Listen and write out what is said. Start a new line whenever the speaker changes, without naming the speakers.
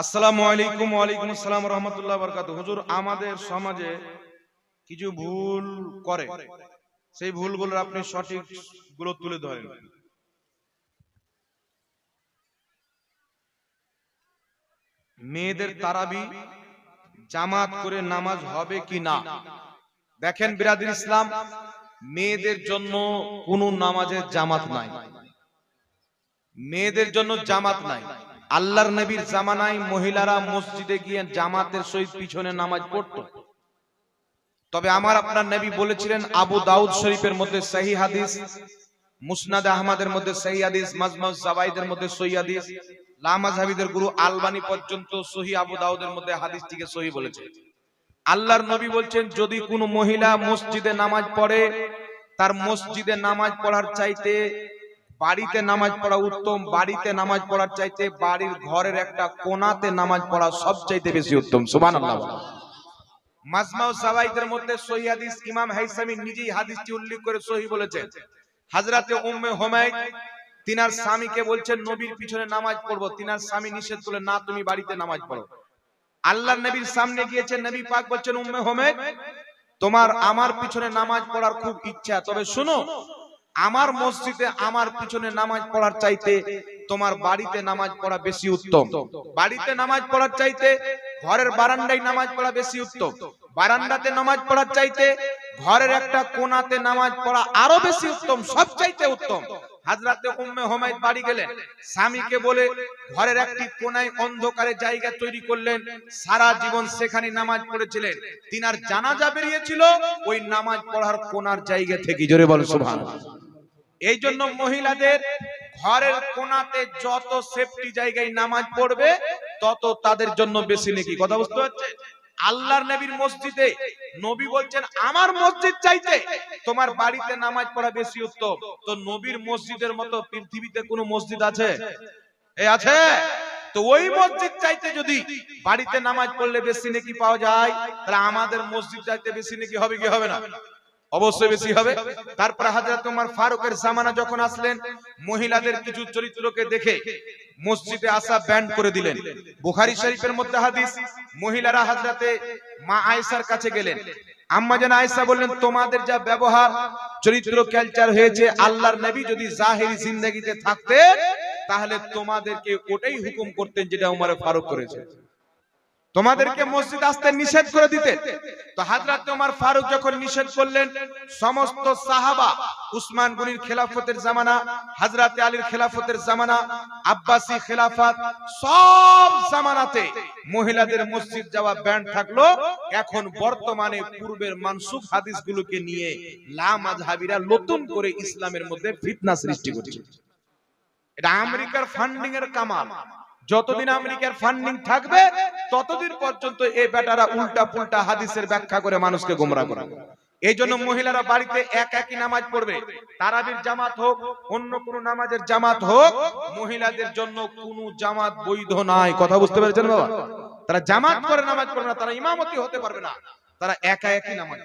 আসসালামু আলাইকুম, ওয়ালাইকুম আসসালাম রহমতুল্লাহ বরকাত হুজুর, আমাদের সমাজে কিছু ভুল করে। সেই ভুলগুলোর আপনি সঠিকগুলো তুলে ধরেন। মেয়েদের তারাবি, জামাত করে নামাজ হবে কি না? দেখেন বিরাদির ইসলাম, মেয়েদের জন্য কোনো নামাজের জামাত নাই। মেয়েদের জন্য জামাত নাই। আল্লাহর নবীর জামানায় মহিলারা মসজিদে গিয়ে জামাতের সহিত পিছনে নামাজ পড়তো। তবে আমার আপনার নবী বলেছিলেন, আবু দাউদ শরীফের মধ্যে সহি হাদিস, মুসনাদ আহমদের মধ্যে সহি হাদিস মাজমাউজ জাবাইদের মধ্যে সহি হাদিস লামাজহাবিদের গুরু আলবানি পর্যন্ত সহি আবু দাউদের মধ্যে হাদিসটিকে সহি বলেছে। আল্লাহর নবী বলছেন, যদি কোনো মহিলা মসজিদে নামাজ পড়ে, তার মসজিদে নামাজ পড়ার চাইতে বাড়িতে নামাজ পড়া উত্তম বাড়িতে নামাজ পড়ার চাইতে বাড়ির ঘরের একটা কোনাতে নামাজ পড়া সবচাইতে বেশি উত্তম। সুবহানাল্লাহ। মাজমাউ মধ্যে সহি হাদিস ইমাম হাইসামি নিজেই হাদিসটি উল্লেখ করে সহি বলেছেন। হাজরাতে উম্মে হুমায়দ তিনার স্বামীকে বলছেন নবীর পিছনে নামাজ পড়ব তিনার স্বামী নিষেধ করলে না তুমি বাড়িতে নামাজ পড়ো। আল্লাহ নবীর সামনে গিয়েছেন নবী পাক বলছেন উম্মে হুমায়দ তোমার আমার পিছনে নামাজ পড়ার খুব ইচ্ছা তবে শুনো আমার মসজিদে আমার পিছনে নামাজ পড়ার চাইতে তোমার বাড়িতে নামাজ পড়া বেশি উত্তম। বাড়িতে নামাজ পড়ার চাইতে ঘরের বারান্দায় নামাজ পড়া বেশি উত্তম। বারান্দাতে নামাজ পড়ার চাইতে ঘরের একটা কোনাতে নামাজ পড়া আরও বেশি উত্তম সব চাইতে উত্তম। হাজরাতে উম্মে হোমায়দ বাড়ি গেলেন। স্বামীকে বলে ঘরের একটি কোনায় অন্ধকারে জায়গা তৈরি করলেন। সারা জীবন সেখানে নামাজ পড়েছিলেন। তিনার জানাজা বেরিয়েছিল, ওই নামাজ পড়ার কোনার জায়গা থেকে। জোরে বল, সুবহানাল্লাহ। এই জন্য মহিলাদের ঘরের কোনাতে যত সেফটি জায়গায় নামাজ পড়বে তত তাদের জন্য বেশি নাকি। কথা বুঝতে পারছে আল্লাহর নবীর মসজিদে নবী বলছেন আমার মসজিদ চাইতে তোমার বাড়িতে নামাজ পড়া বেশি উত্তম। তো নবীর মসজিদের মতো পৃথিবীতে কোনো মসজিদ আছে? এ আছে? তো ওই মসজিদ চাইতে যদি বাড়িতে নামাজ পড়লে বেশি নাকি পাওয়া যায় তাহলে আমাদের মসজিদ চাইতে বেশি নাকি হবে কি হবে না? অবশ্যই বেশি হবে। তারপর হাজরত তোমার ফারুকের জামানা যখন আসলেন, মহিলাদের কিছু চরিত্রকে দেখে মসজিদে আসা ব্যান্ড করে দিলেন। বুখারী শরীফের মধ্যে হাদিস, মহিলারা হাজরাতে মা আয়েশার কাছে গেলেন। আম্মা জান আয়েশা বললেন, তোমাদের যা ব্যবহার, চরিত্র কালচার হয়েছে, আল্লাহর নবী যদি জাহেরি জিন্দেগিতে থাকতেন, তাহলে তোমাদেরকে ওটাই হুকুম করতেন যেটা উমর ফারুক করেছে। তোমাদেরকে মসজিদ আসতে নিষেধ করে দিতে। তো হাজরাত ওমর ফারুক যখন নিষেধ করলেন সমস্ত সাহাবা উসমান গনির খেলাফতের জামানা হাজরাতে আলীর খেলাফতের জামানা আব্বাসি খেলাফত সব জামানাতে মহিলাদের মসজিদ যাওয়া ব্যান্ড থাকল। এখন বর্তমানে পূর্বের মানসুখ হাদিসগুলোকে নিয়ে লা মাযহাবিরা নতুন করে ইসলামের মধ্যে ফিতনা সৃষ্টি করছে। এটা আমেরিকার ফান্ডিং এর কামাল। যতদিন আমেরিকার ফান্ডিং থাকবে ততদিন পর্যন্ত এই বেটারা উল্টা পুল্টা হাদিসের ব্যাখ্যা করে মানুষকে গোমরা করে। এই জন্য মহিলারা বাড়িতে এক একই নামাজ পড়বে। তারাবির জামাত হোক অন্য কোন নামাজের জামাত হোক মহিলাদের জন্য কোন জামাত বৈধ নাই। কথা বুঝতে পেরেছেন বাবা? তারা জামাত করে নামাজ পড়বে না তারা ইমামতি হতে পারবে না। তারা একা একই নামাজ।